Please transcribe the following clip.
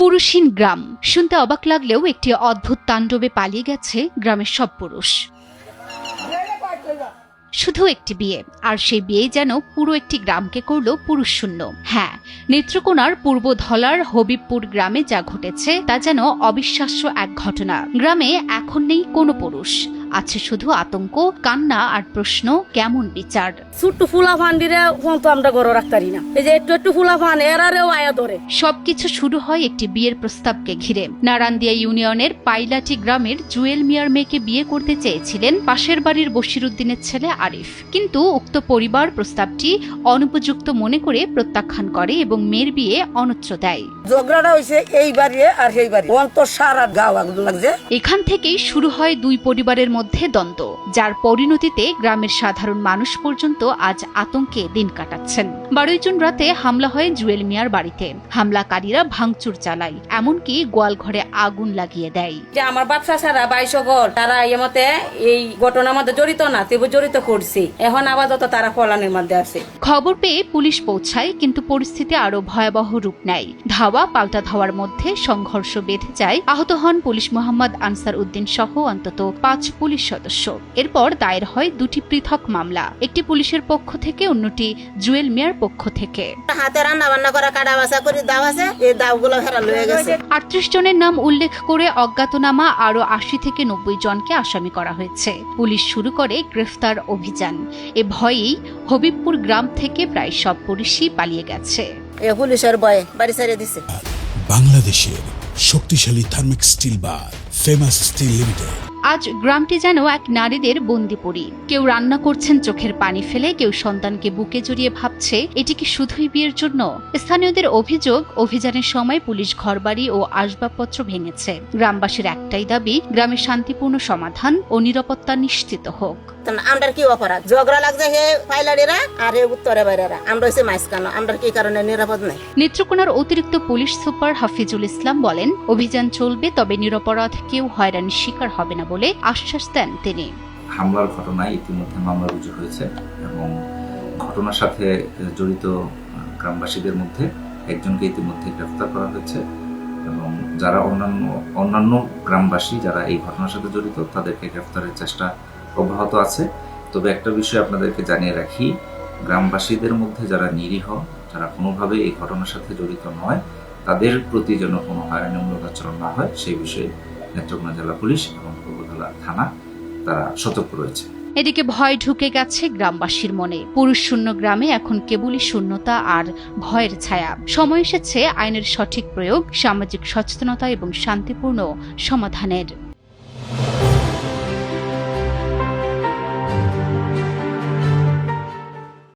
পুরুষহীন গ্রাম। শুনতে অবাক লাগলেও একটি অদ্ভুত তাণ্ডবে পালিয়ে গেছে গ্রামের সব পুরুষ। শুধু একটি বিয়ে, আর সেই বিয়ে যেন পুরো একটি গ্রামকে করল পুরুষ শূন্য হ্যাঁ নেত্রকোনার পূর্ব ধলার হবিবপুর গ্রামে যা ঘটেছে তা যেন অবিশ্বাস্য এক ঘটনা। গ্রামে এখন নেই কোনো পুরুষ। আছে শুধু আতঙ্ক কান্না আর প্রশ্ন কেমন বিচার? ছোট্ট ফুলা ফান্ডিরে তো আমরা রাখতারি না। এই যে একটু একটু ফুলা ফান এরারেও আয়া ধরে। সবকিছু শুরু হয় একটি বিয়ের প্রস্তাবকে ঘিরে। নারান্দিয়া ইউনিয়নের পাইলাটি গ্রামের জুয়েল মিয়ার মেয়েকে বিয়ে করতে চেয়েছিলেন পাশের বাড়ির বশিরুদ্দিনের ছেলে আরিফ। কিন্তু উক্ত পরিবার প্রস্তাবটি অনুপযুক্ত মনে করে প্রত্যাখ্যান করে এবং মেয়ের বিয়ে অনত্র দেয়। ঝগড়াটা হয়েছে এই বাড়ি আর সেই বাড়ি ওন তো সারা গাও লাগছে। এখান থেকেই শুরু হয় দুই পরিবারের মধ্যে দ্বন্দ্ব যার পরিণতিতে গ্রামের সাধারণ মানুষ পর্যন্ত আজ আতঙ্কে দিন কাটাচ্ছেন। বারোই জুন রাতে হামলা হয় জুয়েল মিয়ার বাড়িতে। হামলাকারীরা ভাঙচুর চালায় এমনকি গোয়াল ঘরে আগুন লাগিয়ে দেয়। যে আমার ব্যবসা ছাড়া বাইশ গল তারা এমতে এই ঘটনার মধ্যে জড়িত না তেবু জড়িত করছি। এখন আপাতত তারা ফলানের মধ্যে আছে। খবর পেয়ে পুলিশ পৌঁছায় কিন্তু পরিস্থিতি আরও ভয়াবহ রূপ নেয়। ধাওয়া পাল্টা ধাওয়ার মধ্যে সংঘর্ষ বেঁধে যায়। আহত হন পুলিশ মোহাম্মদ আনসার উদ্দিন সহ অন্তত পাঁচ পুলিশ সদস্য। এরপর দায়ের হয় দুটি পৃথক মামলা একটি পুলিশের পক্ষ থেকে অন্যটি জুয়েল মিয়ার পক্ষ থেকে। হাতে রান্না বান্না করা কাটা বাসা করে দাও আছে এই দাও গুলো ফেরা লয়ে গেছে। আটত্রিশ জনের নাম উল্লেখ করে অজ্ঞাতনামা আরও আশি থেকে নব্বই জনকে আসামি করা হয়েছে। পুলিশ শুরু করে গ্রেফতার অভিযান। এ ভয়েই হবিবপুর গ্রাম থেকে প্রায় সব পুলিশই পালিয়ে গেছে। এ পুলিশের বয়ে বাড়ি ছেড়ে দিছে। বাংলাদেশের শক্তিশালী thermic steel bar Famous Steel Limited. আজ গ্রামটি যেন এক নারীদের বন্দিপুরি কেউ রান্না করছেন চোখের পানি ফেলে কেউ সন্তানকে বুকে জড়িয়ে ভাবছে এটি কি শুধুই বিয়ের জন্য? স্থানীয়দের অভিযোগ অভিযানের সময় পুলিশ ঘরবাড়ি ও আসবাবপত্র ভেঙেছে। গ্রামবাসীর একটাই দাবি গ্রামে শান্তিপূর্ণ সমাধান ও নিরাপত্তা নিশ্চিত হোক। আমরা কি অপরাধ? ঝগড়া লাগছে হে আর হে উত্তরে বাইরেরা। আমরা হচ্ছে মাইসকানো আমরা কি কারণে নিরাপদ নাই? নেত্রকোনার অতিরিক্ত পুলিশ সুপার হাফিজুল ইসলাম বলেন অভিযান চলবে তবে নিরপরাধ কেউ হয়রানির শিকার হবে না বলে আশ্বাস দেন তিনি। হামলার ঘটনায় ইতিমধ্যে মামলা রুজু হয়েছে এবং ঘটনার সাথে জড়িত গ্রামবাসীদের মধ্যে একজনকে ইতিমধ্যে গ্রেফতার করা হয়েছে এবং যারা অন্যান্য অন্যান্য গ্রামবাসী যারা এই ঘটনার সাথে জড়িত, তাদেরকে গ্রেফতারের চেষ্টা অব্যাহত আছে। তবে একটা বিষয় আপনাদেরকে জানিয়ে রাখি, গ্রামবাসীদের মধ্যে যারা নিরীহ, যারা কোনোভাবে এই ঘটনার সাথে জড়িত নয়, তাদের প্রতি যেন কোনো হয়রানিমূলক আচরণ না হয়, সেই বিষয়ে নেত্রকোনা জেলা পুলিশ এবং পূর্বধলা থানা, তারা সতর্ক রয়েছে। এদিকে ভয় ঢুকে গেছে গ্রামবাসীর মনে। পুরুষ শূন্য গ্রামে এখন কেবলই শূন্যতা আর ভয়ের ছায়া। সময় এসেছে আইনের সঠিক প্রয়োগ, সামাজিক সচেতনতা এবং শান্তিপূর্ণ সমাধানের।